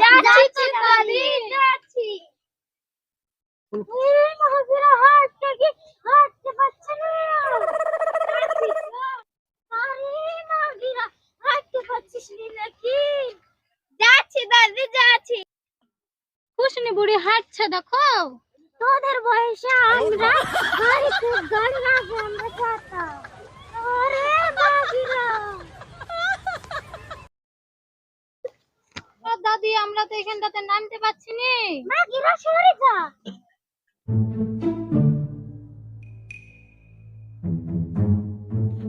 যাচ্ছি দাদি যাচ্ছি এই হাঁটতে কি হাঁটতে পারছে না আরে মহাবীরা হাঁটতে পারছিস নি নাকি যাচ্ছি দাদি যাচ্ছি কুশনি বুড়ি, হাঁটছে, দেখো। তোদের বয়সে আমরা খুব গাড়ি আগে আমরা যেতাম আরে মহাবীরা দাদি আমরা তো এখানটাতে নামতে পারছি নি মাগিরা সরে যা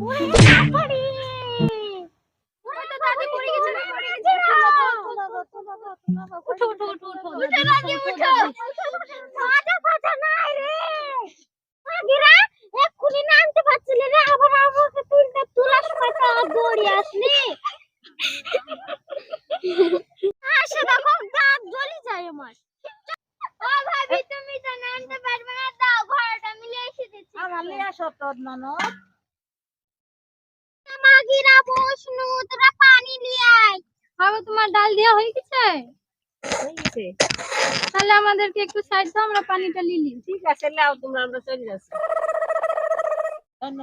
ওরে ওরে উঠো উঠো উঠো উঠো উঠো উঠো মাথা ফাটা নাই রে মাগিরা এক্ষুনি নামতে পারছিলি রে আবার আমাকে তুলতে তোলার সময় তো দৌড়ি আসলি আসে দেখো দাঁত জ্বলি যায় আমার। ও ভাবি তুমি তো নামতে পারবে না দাও ভাড়াটা মিলে এসে দিচ্ছি। আমার লিয়ে আসো তোর ননদ। মাগিরা বসনু তোরা পানি নিয়ে আয়। বাবা তোমার ডাল দেওয়া হয়ে গেছে? তাহলে আমাদেরকে একটু সাইড দাও আমরা পানিটা লিলি ঠিক আছে লাও তোমরা আমরা চলে যাচ্ছি। অন্য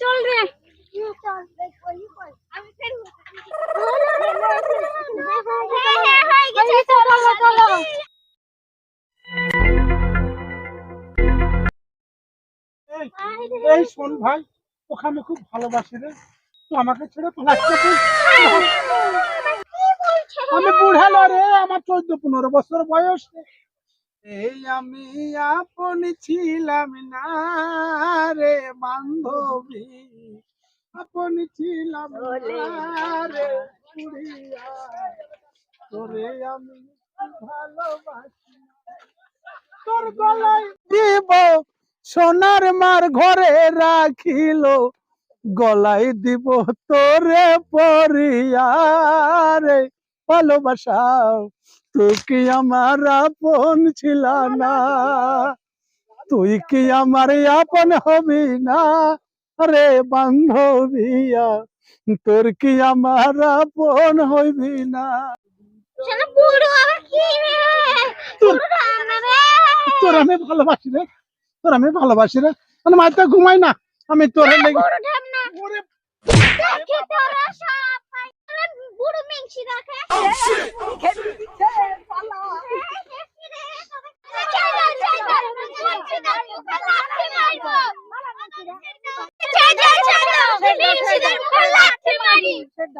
চল রে। এই শোন ভাই আমি খুব ভালোবাসি রে। তো আমাকে ছেড়ে পালাচ্ছে আমি বুড়া রে আমার চোদ্দ পনেরো বছর বয়স। এই আমি আপন ছিলাম না রে বান্ধবী। আপন ছিলাম না রে তোরে আমি ভালোবাসি। তোর গলায় দিব সোনার মার ঘরে রাখিল। গলায় দিব তোরে পরিয়ারে। ভালোবাসাও তুই কি আমার আপন ছিল না। তুই কি আমার আপন হবি না? রে বান্ধবিয়া তোর কি আমার আপন হইবি না? তোর- আমি ভালোবাসি রে। তোর আমি ভালোবাসি রে। মানে মাইতে ঘুমাই না। আমি তোর বুড়ো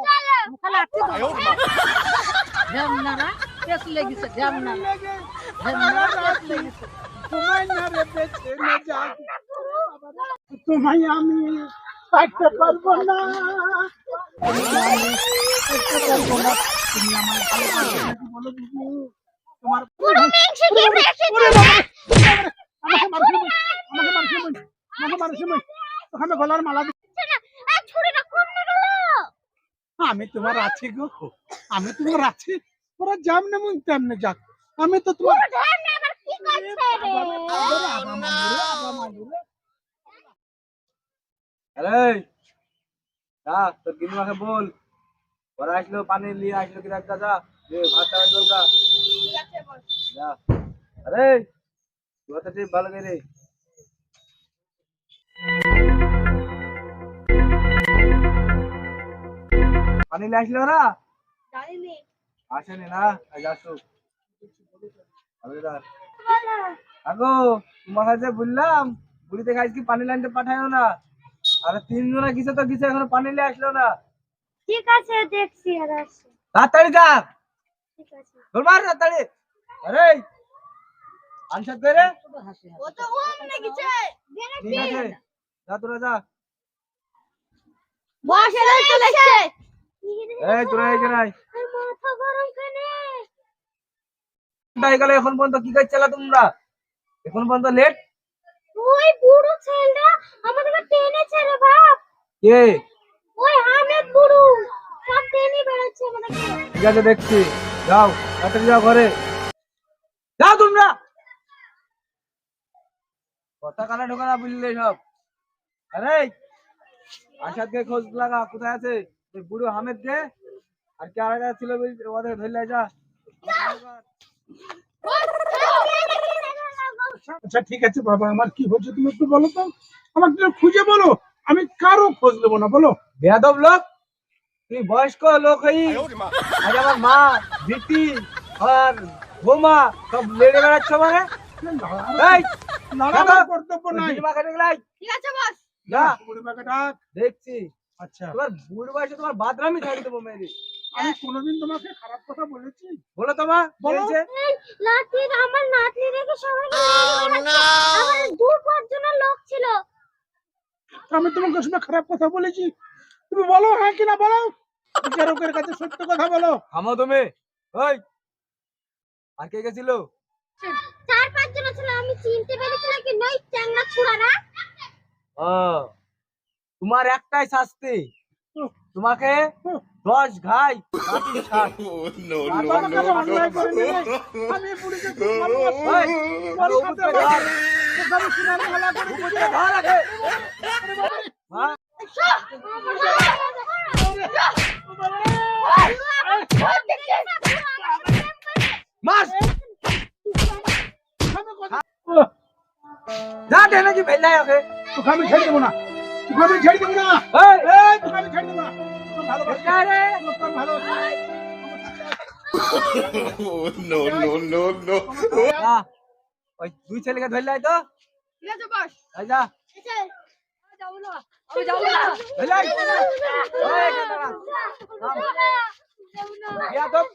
দেখে তোরা সব পাই বুড়ো মিংসি দেখে ঝামনারা পেস লেগেছে ঝামনারা লেগে ঝামনারা পেস লেগেছে তোমায় না রে বেছে না যাক তোমায় আমি পাইতে পারব না পাইতে পারব না তুমি আমার ভালোবাসো নাকি বলো বুবু তোমার বুড়ো মিংসি কি দেখে ওরে বাবা আমাকে মারছে মই আমাকে মারছে মই আমাকে মারছে মই তোকে আমি গলার মালা দিচ্ছি ছুরিটা কম না গেল আমি তোমার আছি গো। আমি তোমার আছি। তোরা যেমনে মন তেমনে যাক। আমি তো তোমার বুড়ো ঢামনা আবার কি করছে রে? আরে যা তোর গিনুমাকে বল। ওরা আসলো পানি নিয়ে আসলো কি যা ভাত আরে তো ভালো করে পানি নিয়ে আসলো ওরা? আসেনি না? আজ আসুক আগো তোমার কাছে বললাম বুড়িতে খাইছ কি পানি লাইনতে পাঠায়ও না। আরে তিনজনে গেছে তো গেছে এখনও পানি নিয়ে আসলো না। ঠিক আছে দেখছি আর আসছি। তাড়াতাড়ি যা। ঠিক আছে। ধরবার তাড়াতাড়ি আরে আনসার করে ও তো ওম না লেগেছে ঠিক আছে। যা তোরা যা। বসে চলেছে এই তোরা এখানে গেল পর্যন্ত কি করছিলা তোমরা? এখন পর্যন্ত লেট ওই বুড়ো ছেলেটা আমাদেরকে টেনেছে রে বাপ। কে? ওই হামেদ বুড়ো। সব টেনে বেড়াচ্ছে আমাদেরকে ঠিক আছে দেখছি। যাও তাড়াতাড়ি যাও ঘরে। যাও তোমরা! কথা কানে ঢোকা না বুঝলে সব। আরে আশাদকে খোঁজ লাগা কোথায় আছে? ওই বুড়ো হামেদ কে আর কে আরেকটা ছিল ওদের ধরলে যা। আচ্ছা ঠিক আছে বাবা আমার কি হচ্ছে তুমি একটু বলো তো। আমাকে খুঁজে বলো আমি কারও খোঁজ নেব না বলো। বেয়াদব লোক তুই বয়স্ক লোক হই। আজ আমার মা দিতি আর বৌমা সব লেড়ে বেড়াচ্ছ মানে কর্তব্য নাই। ঠিক আছে বস। ডাক। দেখছি। আচ্ছা। তোমার বুড়ো বয়সে তোমার বাদরামি ছাড়ি দেবো মেয়েরি আমি কোনোদিন তোমাকে খারাপ কথা বলেছি। বলো তোমা বলো। বলছে। এই আমার নাতনি রেখে সবাই আমার দু পাঁচজনের লোক ছিল। আমি তোমাকে সময় খারাপ কথা বলেছি। তুমি বলো হ্যাঁ কিনা বলো। বিচারকের কাছে সত্য কথা বলো। থামো তুমি। ওই আর কে গেছিল? চার পাঁচ জন ছিল আমি চিনতে পেরেছিলাম কি নই চ্যাংলা ছুড়ারা ও। তোমার একটাই শাস্তি তোমাকে দশ ঘাই। হ্যাঁ? যা নাকি ভেলাই ওকে তোকে আমি ছেড়ে দেবো না আমি ছেড়ে দেবো না এই তোকে আমি ছেড়ে দেবো। Oh। ওই দুই ছেলেকে ধরলাই তো ঠিক আছে বস এই যা যাব না আমি যাব না ওই, দাঁড়া। যাব না বিয়াদব।